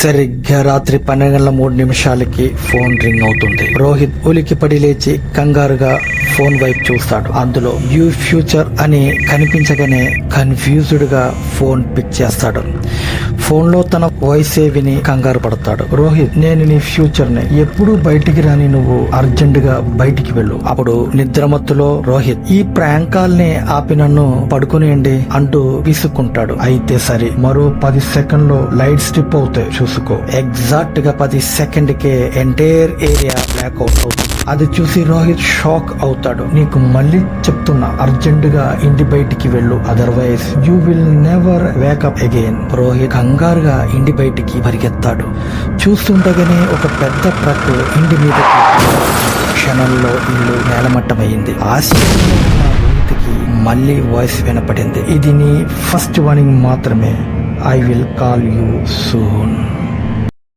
సరిగ్గా రాత్రి పన్నెండు గంటల మూడు నిమిషాలకి ఫోన్ రింగ్ అవుతుంది. రోహిత్ ఉలికి పడి లేచి కంగారుగా ఫోన్ వైపు చూస్తాడు. అందులో యూ ఫ్యూచర్ అని కనిపించగానే కన్ఫ్యూజ్డ్గా ఫోన్ పిక్ చేస్తాడు. ఫోన్లో తన వాయిసే విని కంగారు పడతాడు. రోహిత్ నేను నీ ఫ్యూచర్ని ఎప్పుడు బయటికి రాని నువ్వు అర్జెంట్గా బయటికి వెళ్ళు. అప్పుడు నిద్రమత్తులో రోహిత్ ఈ ప్రాంక్ కాల్ని ఆపి నన్ను పడుకునేయండి అంటూ విసుక్కుంటాడు. అయితే సరే మరో పది సెకండ్లో లైట్ స్ట్రిప్ అవుతాయి. చూసుకో. ఎగ్జాక్ట్గా పది సెకండ్ కే ఎంటైర్ ఏరియా బ్లాక్ అవుట్ అవుతుంది. అది చూసి రోహిత్ షాక్ అవుతాడు. నీకు మళ్ళీ చెప్తున్నా అర్జెంట్గా ఇంటి బయటికి వెళ్ళు. Otherwise you will never wake up again. Rohit కంగారుగా ఇంటి బయటికి పరిగెత్తాడు. చూస్తుండగానే ఒక పెద్ద ట్రక్ ఇంటి మీదకి క్షణంలో ఇల్లు నేలమట్టమైంది. ఆశ్చర్యంలో మళ్ళీ వాయిస్ వినపడింది. ఇది నీ ఫస్ట్ వార్నింగ్ మాత్రమే. I will call you soon